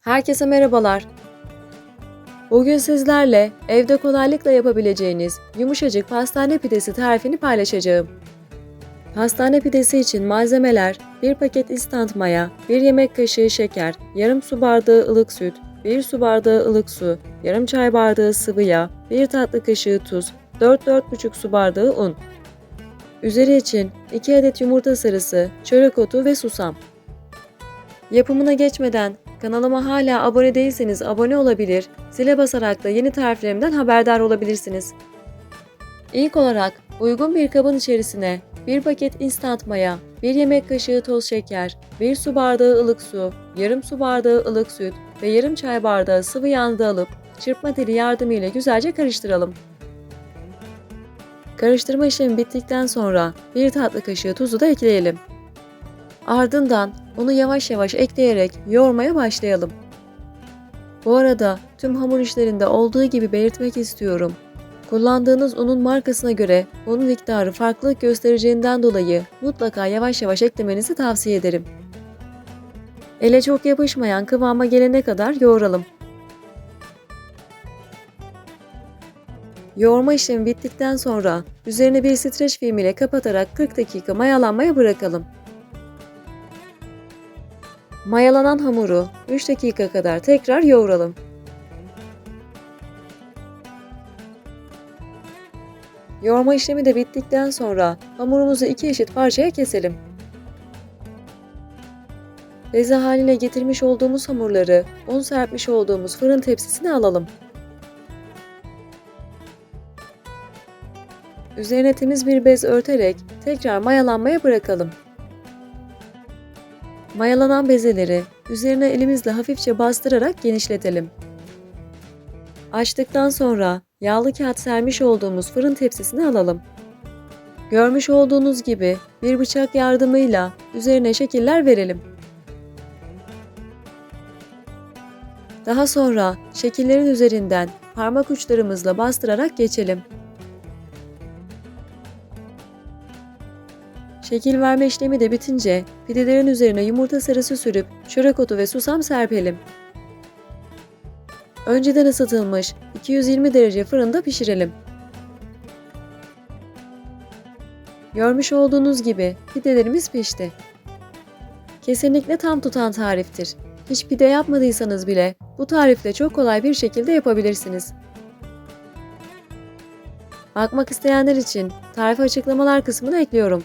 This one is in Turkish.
Herkese merhabalar. Bugün sizlerle evde kolaylıkla yapabileceğiniz yumuşacık pastane pidesi tarifini paylaşacağım. Pastane pidesi için malzemeler 1 paket instant maya, 1 yemek kaşığı şeker, yarım su bardağı ılık süt, 1 su bardağı ılık su, yarım çay bardağı sıvı yağ, 1 tatlı kaşığı tuz, 4-4,5 su bardağı un. Üzeri için 2 adet yumurta sarısı, çörek otu ve susam. Yapımına geçmeden kanalıma hala abone değilseniz abone olabilir, zile basarak da yeni tariflerimden haberdar olabilirsiniz. İlk olarak uygun bir kabın içerisine 1 paket instant maya, 1 yemek kaşığı toz şeker, 1 su bardağı ılık su, yarım su bardağı ılık süt ve yarım çay bardağı sıvı yağını alıp çırpma teli yardımıyla güzelce karıştıralım. Karıştırma işlemi bittikten sonra 1 tatlı kaşığı tuzu da ekleyelim. Ardından onu yavaş yavaş ekleyerek yoğurmaya başlayalım. Bu arada tüm hamur işlerinde olduğu gibi belirtmek istiyorum. Kullandığınız unun markasına göre un miktarı farklılık göstereceğinden dolayı mutlaka yavaş yavaş eklemenizi tavsiye ederim. Ele çok yapışmayan kıvama gelene kadar yoğuralım. Yoğurma işlemi bittikten sonra üzerine bir streç film ile kapatarak 40 dakika mayalanmaya bırakalım. Mayalanan hamuru 3 dakika kadar tekrar yoğuralım. Yoğurma işlemi de bittikten sonra hamurumuzu iki eşit parçaya keselim. Beze haline getirmiş olduğumuz hamurları un serpmiş olduğumuz fırın tepsisine alalım. Üzerine temiz bir bez örterek tekrar mayalanmaya bırakalım. Mayalanan bezeleri üzerine elimizle hafifçe bastırarak genişletelim. Açtıktan sonra yağlı kağıt sermiş olduğumuz fırın tepsisine alalım. Görmüş olduğunuz gibi bir bıçak yardımıyla üzerine şekiller verelim. Daha sonra şekillerin üzerinden parmak uçlarımızla bastırarak geçelim. Şekil verme işlemi de bitince pidelerin üzerine yumurta sarısı sürüp çörek otu ve susam serpelim. Önceden ısıtılmış 220 derece fırında pişirelim. Görmüş olduğunuz gibi pidelerimiz pişti. Kesinlikle tam tutan tariftir. Hiç pide yapmadıysanız bile bu tarifle çok kolay bir şekilde yapabilirsiniz. Bakmak isteyenler için tarifi açıklamalar kısmına ekliyorum.